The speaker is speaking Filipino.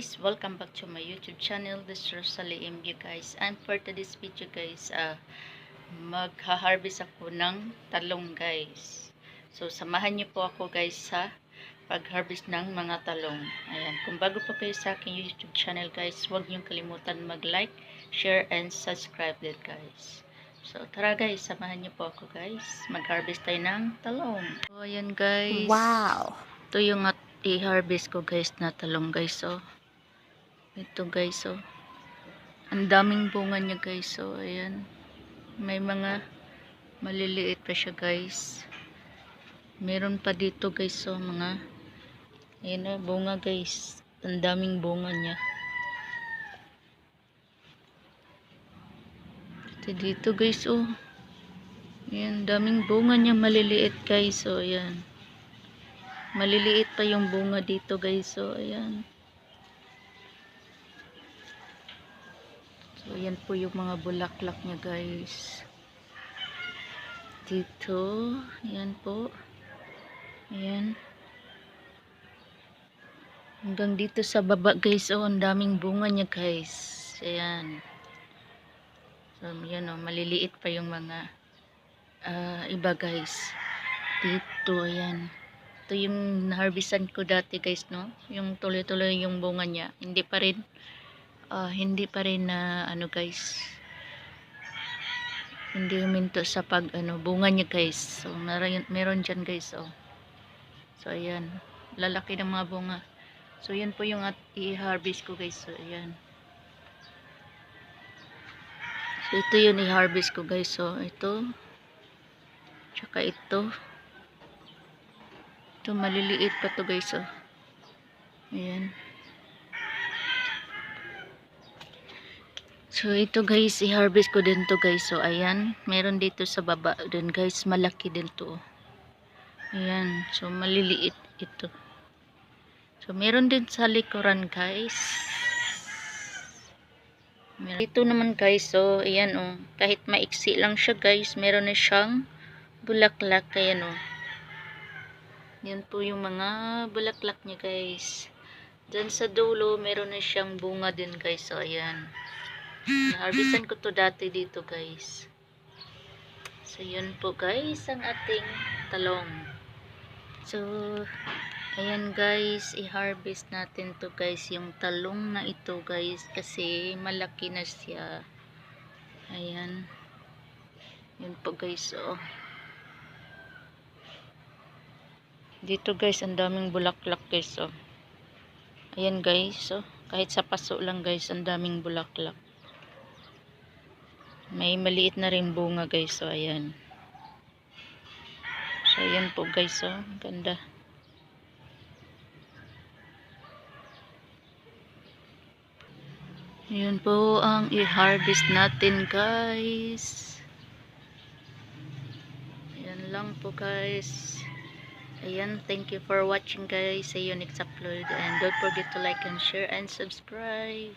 guys! Welcome back to my YouTube channel. This is Rosalie MU guys. And for today's video guys, uh, magha-harvest ako ng talong guys. So samahan niyo po ako guys sa pag-harvest ng mga talong. Ayan. Kung bago pa kayo sa aking YouTube channel guys, huwag niyong kalimutan mag-like, share, and subscribe din guys. So tara guys, samahan niyo po ako guys. Mag-harvest tayo ng talong. So ayan guys. Wow. Ito yung at i-harvest ko guys na talong guys oh. Ito guys oh. Ang daming bunga niya guys oh. Ayan. May mga maliliit pa siya guys. Meron pa dito guys oh mga ayan oh, bunga guys. Ang daming bunga niya. Ito dito guys oh. Ayan, daming bunga niya maliliit guys oh. Ayan. Maliliit pa yung bunga dito guys. So, ayan. Ayan po yung mga bulaklak niya guys. Dito. Ayan po. Ayan. Hanggang dito sa baba guys. Oh, ang daming bunga niya guys. Ayan. So, ayan oh. Maliliit pa yung mga uh, iba guys. Dito. Ayan ito yung harvestan ko dati guys no yung tuloy-tuloy yung bunga niya hindi pa rin uh, hindi pa rin na ano guys. Hindi huminto sa pag ano bunga niya guys. So meron, meron dyan guys oh. so ayan. Lalaki ng mga bunga. So yan po yung i-harvest ko guys. So ayan. So ito yung i-harvest ko guys. So ito. Tsaka ito. Ito maliliit pa to guys oh. Ayan. So ito guys, i-harvest ko din to guys. So ayan, meron dito sa baba din guys, malaki din to. Ayan, so maliliit ito. So meron din sa likuran guys. Meron. Dito naman guys, so ayan oh, kahit maiksi lang siya guys, meron na siyang bulaklak ayan oh. Yan po yung mga bulaklak niya guys. Diyan sa dulo, meron na siyang bunga din guys. So, ayan. Naharvestan ko to dati dito guys. So, yun po guys, ang ating talong. So, ayan guys, i-harvest natin to guys, yung talong na ito guys, kasi malaki na siya. Ayan. Yun po guys, oh. Dito guys, ang daming bulaklak guys, oh. Ayan guys, oh. Kahit sa paso lang guys, ang daming bulaklak. May maliit na rin bunga guys, so ayan. So ayan po guys, oh. Ganda. Ayan po ang i-harvest natin guys. Ayan lang po guys. Ayan, thank you for watching guys. See you next upload. And don't forget to like and share and subscribe.